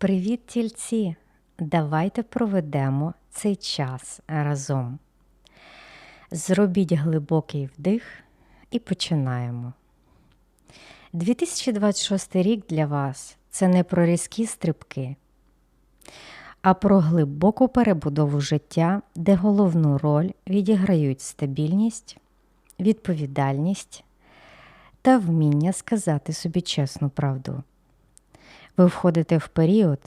Привіт, тільці! Давайте проведемо цей час разом. Зробіть глибокий вдих і починаємо. 2026 рік для вас це не про різкі стрибки, а про глибоку перебудову життя, де головну роль відіграють стабільність, відповідальність та вміння сказати собі чесну правду. Ви входите в період,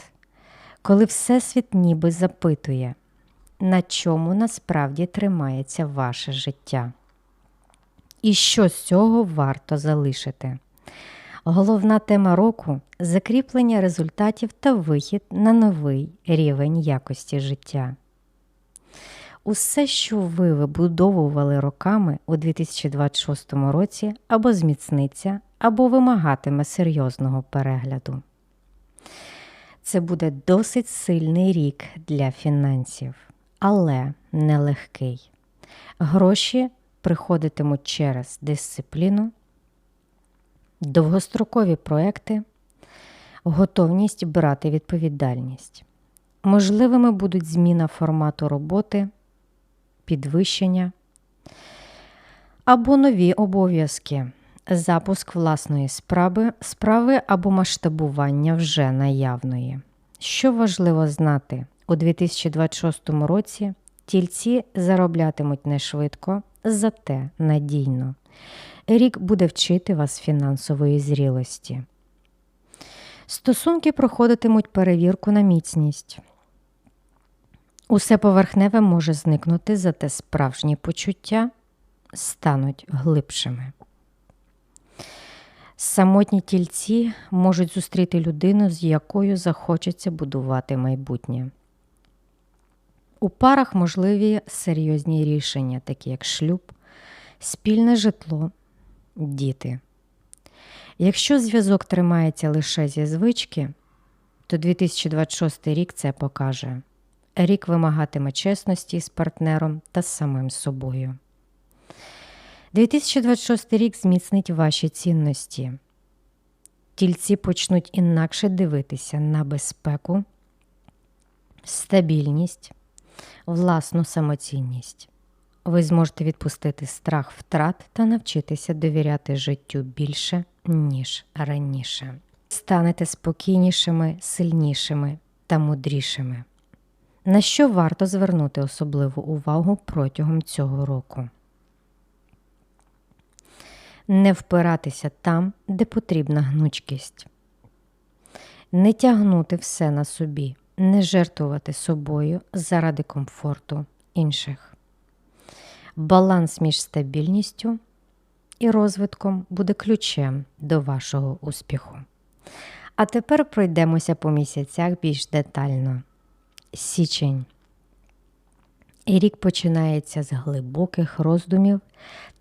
коли Всесвіт ніби запитує, на чому насправді тримається ваше життя. І що з цього варто залишити. Головна тема року закріплення результатів та вихід на новий рівень якості життя. Усе, що ви вибудовували роками у 2026 році, або зміцниться, або вимагатиме серйозного перегляду. Це буде досить сильний рік для фінансів, але нелегкий. Гроші приходитимуть через дисципліну, довгострокові проекти, готовність брати відповідальність. Можливими будуть зміна формату роботи, підвищення або нові обов'язки, запуск власної справи, справи або масштабування вже наявної. Що важливо знати, у 2026 році тільці зароблятимуть не швидко, зате надійно. Рік буде вчити вас фінансової зрілості. Стосунки проходитимуть перевірку на міцність. Усе поверхневе може зникнути, зате справжні почуття стануть глибшими. Самотні тільці можуть зустріти людину, з якою захочеться будувати майбутнє. У парах можливі серйозні рішення, такі як шлюб, спільне житло, діти. Якщо зв'язок тримається лише зі звички, то 2026 рік це покаже. Рік вимагатиме чесності з партнером та з самим собою. 2026 рік зміцнить ваші цінності. Тільці почнуть інакше дивитися на безпеку, стабільність, власну самоцінність. Ви зможете відпустити страх втрат та навчитися довіряти життю більше, ніж раніше. Станете спокійнішими, сильнішими та мудрішими. На що варто звернути особливу увагу протягом цього року? Не впиратися там, де потрібна гнучкість, не тягнути все на собі, не жертвувати собою заради комфорту інших. Баланс між стабільністю і розвитком буде ключем до вашого успіху. А тепер пройдемося по місяцях більш детально. Січень. І рік починається з глибоких роздумів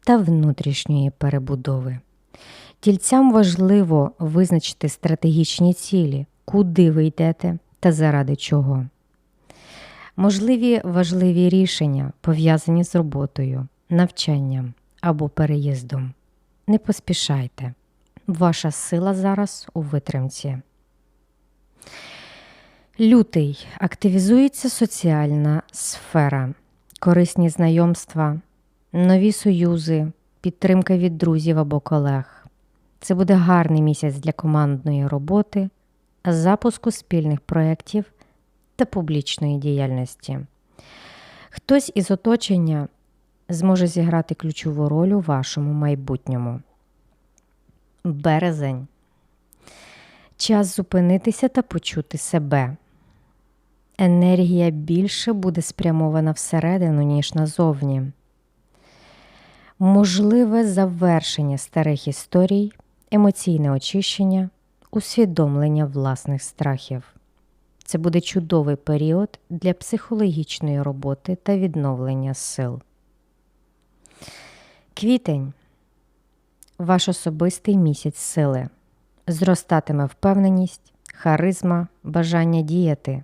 та внутрішньої перебудови. Тільцям важливо визначити стратегічні цілі, куди ви йдете та заради чого. Можливі важливі рішення, пов'язані з роботою, навчанням або переїздом. Не поспішайте. Ваша сила зараз у витримці. Лютий активізується соціальна сфера, корисні знайомства, нові союзи, підтримка від друзів або колег. Це буде гарний місяць для командної роботи, запуску спільних проєктів та публічної діяльності. Хтось із оточення зможе зіграти ключову роль у вашому майбутньому. Березень. Час зупинитися та почути себе. Енергія більше буде спрямована всередину, ніж назовні. Можливе завершення старих історій, емоційне очищення, усвідомлення власних страхів. Це буде чудовий період для психологічної роботи та відновлення сил. Квітень ваш особистий місяць сили. Зростатиме впевненість, харизма, бажання діяти.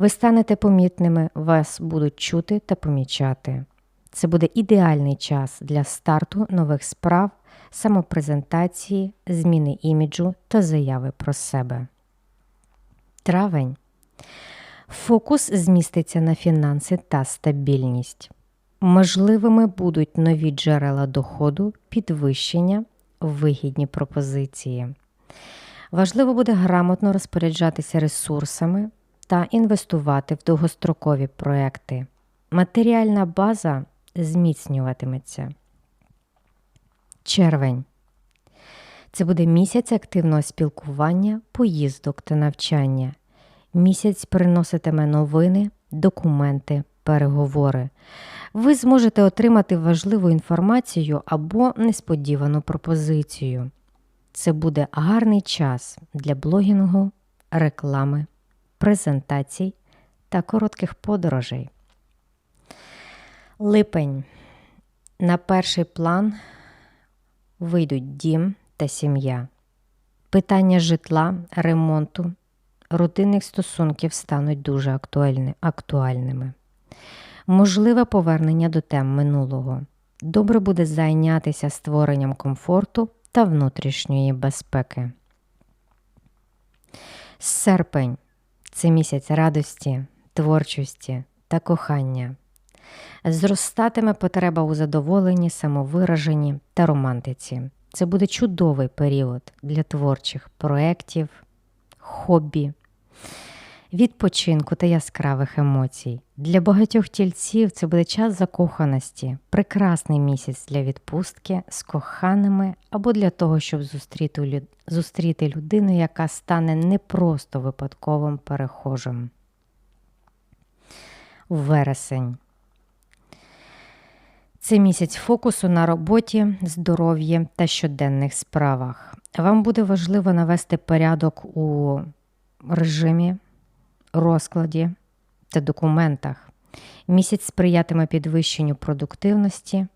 Ви станете помітними, вас будуть чути та помічати. Це буде ідеальний час для старту нових справ, самопрезентації, зміни іміджу та заяви про себе. Травень. Фокус зміститься на фінанси та стабільність. Можливими будуть нові джерела доходу, підвищення, вигідні пропозиції. Важливо буде грамотно розпоряджатися ресурсами та інвестувати в довгострокові проекти. Матеріальна база зміцнюватиметься. Червень. Це буде місяць активного спілкування, поїздок та навчання. Місяць приноситиме новини, документи, переговори. Ви зможете отримати важливу інформацію або несподівану пропозицію. Це буде гарний час для блогінгу, реклами, презентацій та коротких подорожей. Липень. На перший план вийдуть дім та сім'я. Питання житла, ремонту, родинних стосунків стануть дуже актуальни, актуальними. Можливе повернення до тем минулого. Добре буде зайнятися створенням комфорту та внутрішньої безпеки. Серпень це місяць радості, творчості та кохання. Зростатиме потреба у задоволенні, самовираженні та романтиці. Це буде чудовий період для творчих проєктів, хобі, відпочинку та яскравих емоцій. Для багатьох тільців це буде час закоханості, прекрасний місяць для відпустки з коханими або для того, щоб зустріти, зустріти людину, яка стане не просто випадковим перехожим. Вересень. Це місяць фокусу на роботі, здоров'ї та щоденних справах. Вам буде важливо навести порядок у режимі, розкладі та документах. Місяць сприятиме підвищенню продуктивності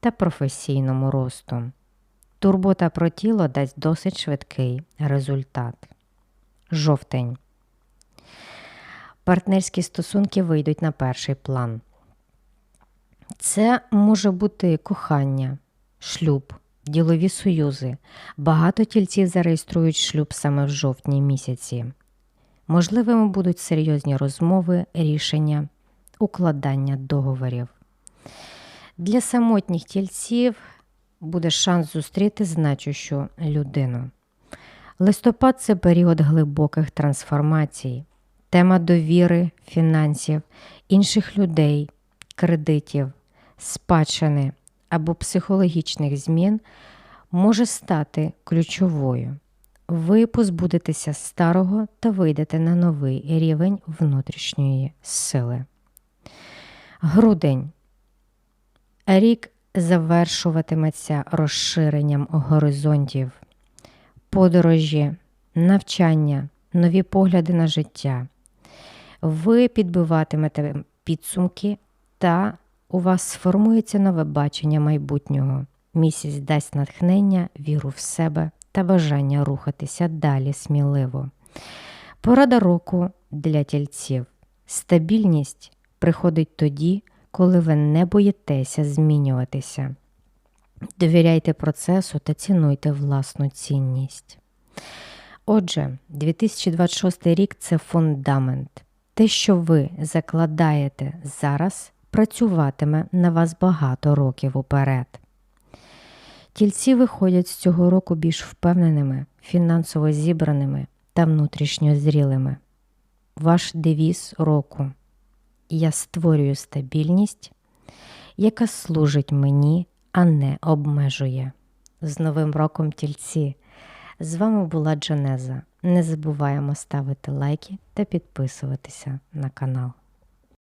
та професійному росту. Турбота про тіло дасть досить швидкий результат. Жовтень. Партнерські стосунки вийдуть на перший план. Це може бути кохання, шлюб, ділові союзи. Багато тільців зареєструють шлюб саме в жовтні місяці. Можливими будуть серйозні розмови, рішення, укладання договорів. Для самотніх тільців буде шанс зустріти значущу людину. Листопад це період глибоких трансформацій, тема довіри, фінансів, інших людей, кредитів, спадщини або психологічних змін може стати ключовою. Ви позбудетеся старого та вийдете на новий рівень внутрішньої сили. Грудень. Рік завершуватиметься розширенням горизонтів, подорожі, навчання, нові погляди на життя. Ви підбиватимете підсумки та у вас сформується нове бачення майбутнього. Місяць дасть натхнення, віру в себе та бажання рухатися далі сміливо. Порада року для тільців. Стабільність приходить тоді, коли ви не боїтеся змінюватися. Довіряйте процесу та цінуйте власну цінність. Отже, 2026 рік це фундамент. Те, що ви закладаєте зараз, працюватиме на вас багато років уперед. Тільці виходять з цього року більш впевненими, фінансово зібраними та внутрішньо зрілими. Ваш девіз року Я створюю стабільність, яка служить мені, а не обмежує. З Новим роком тільці! З вами була Джанеза. Не забуваємо ставити лайки та підписуватися на канал.